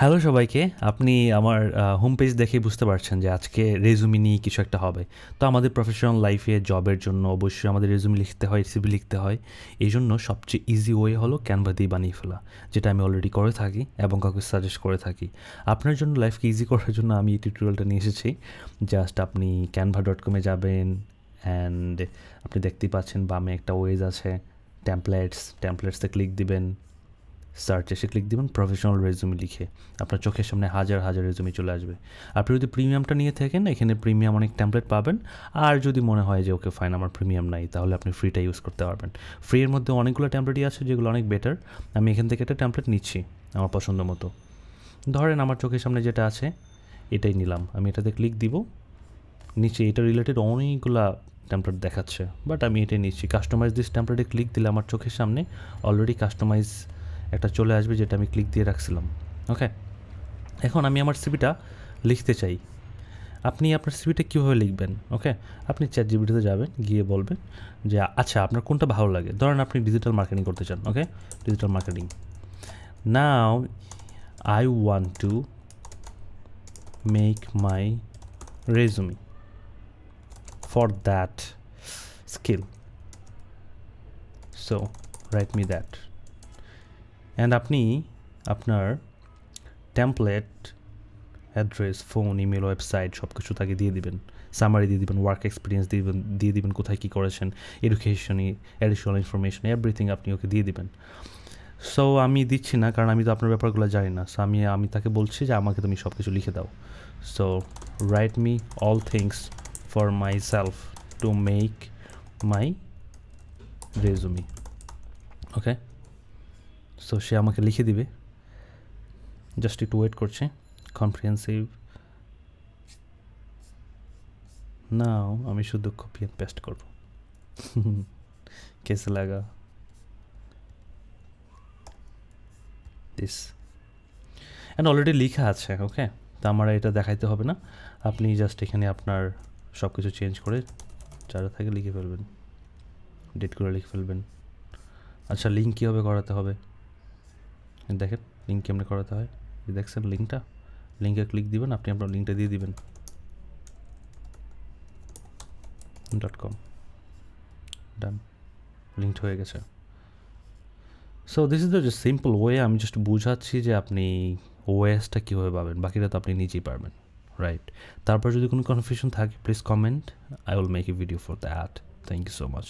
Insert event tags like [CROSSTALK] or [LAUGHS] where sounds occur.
Hello সবাইকে, আপনি আমার হোম পেজ দেখে বুঝতে পারছেন যে আজকে রেজুমি নিয়ে কিছু একটা হবে। তো আমাদের প্রফেশনাল লাইফে জবের জন্য অবশ্যই আমাদের রেজুমি লিখতে হয় সিভি লিখতে হয়। এই জন্য সবচেয়ে ইজি ওয়ে হলো ক্যানভা দিয়ে বানিয়ে ফেলা, যেটা আমি অলরেডি করে থাকি এবং কাউকে সাজেস্ট করে থাকি। আপনার জন্য লাইফকে ইজি করার জন্য আমি এই টিউটোরিয়ালটা নিয়ে এসেছি। জাস্ট আপনি ক্যানভা ডট কমে যাবেন অ্যান্ড আপনি দেখতেই পাচ্ছেন বামে একটা ওয়েজ আছে ট্যাম্পলেটস ট্যাম্পলেটসে ক্লিক দিবেন। সার্চ এসে ক্লিক দিবেন প্রফেশনাল রেজুমি লিখে আপনার চোখের সামনে হাজার হাজার রেজুমি চলে আসবে। আপনি যদি প্রিমিয়ামটা নিয়ে থাকেন, এখানে প্রিমিয়াম অনেক ট্যাম্পলেট পাবেন। আর যদি মনে হয় যে, ওকে ফাইন আমার প্রিমিয়াম নাই, তাহলে আপনি ফ্রিটা ইউজ করতে পারবেন। ফ্রি এর মধ্যে অনেকগুলো ট্যাম্পলেটই আছে, যেগুলো অনেক বেটার আমি এখান থেকে একটা ট্যাম্পলেট নিচ্ছি, আমার পছন্দ মতো। ধরেন আমার চোখের সামনে যেটা আছে, এটাই নিলাম। আমি এটাতে ক্লিক দিব। নিচে এটা রিলেটেড অনেকগুলা ট্যাম্পলেট দেখাচ্ছে। বাট আমি এটাই নিচ্ছি। কাস্টমাইজ দিস ট্যাম্পলেটে ক্লিক দিলে আমার চোখের সামনে অলরেডি কাস্টমাইজ একটা চলে আসবে যেটা আমি ক্লিক দিয়ে রাখছিলাম ওকে এখন আমি আমার সিবিটা লিখতে চাই। আপনি আপনার সিবিটা কীভাবে লিখবেন ওকে আপনি চ্যাট জিবিটিতে যাবেন, গিয়ে বলবেন যে আচ্ছা আপনার কোনটা ভালো লাগে? ধরেন আপনি ডিজিটাল মার্কেটিং করতে চান okay digital marketing now I want to make my resume for that skill so write me that. And আপনি আপনার template address phone email website সব কিছু তাকে দিয়ে দিবেন। সামারি দিয়ে দিবেন ওয়ার্ক এক্সপিরিয়েন্স দিয়ে দিয়ে দিবেন কোথায় কী করেছেন এডুকেশন অ্যাডিশনাল ইনফরমেশন এভরিথিং আপনি ওকে দিয়ে দিবেন। সো আমি দিচ্ছি না, কারণ আমি তো আপনার ব্যাপারগুলো জানি না। সো আমি আমি তাকে বলছি যে আমাকে তুমি সব কিছু লিখে দাও। So write me all things for myself to make my resume okay so সে আমাকে লিখে দিবে। জাস্ট একটু ওয়েট করছে। কম্প্রিহেন্সিভ নাও আমি শুধু কপি অ্যান্ড পেস্ট করব। [LAUGHS] কেসে লাগা। দিস অ্যান্ড অলরেডি লেখা আছে ওকে তা আমার এটা দেখাইতে হবে না। আপনি জাস্ট এখানে আপনার সব কিছু চেঞ্জ করে যারা থাকে লিখে ফেলবেন। ডেট করে লিখে ফেলবেন। আচ্ছা লিঙ্ক কীভাবে করাতে হবে? দেখেন লিঙ্ক কেমনে করাতে হয়? দেখছেন লিঙ্কটা লিঙ্কে ক্লিক দিবেন, আপনি আপনার লিঙ্কটা দিয়ে দিবেন। ডট কম ডান লিঙ্কড হয়ে গেছে। So this is the just simple way আমি জাস্ট বুঝাচ্ছি যে আপনি ওয়েসটা কীভাবে পাবেন। বাকিটা তো আপনি নিজেই পারবেন রাইট তারপর যদি কোনো কনফিউশন থাকে please comment I will make a video for that thank you so much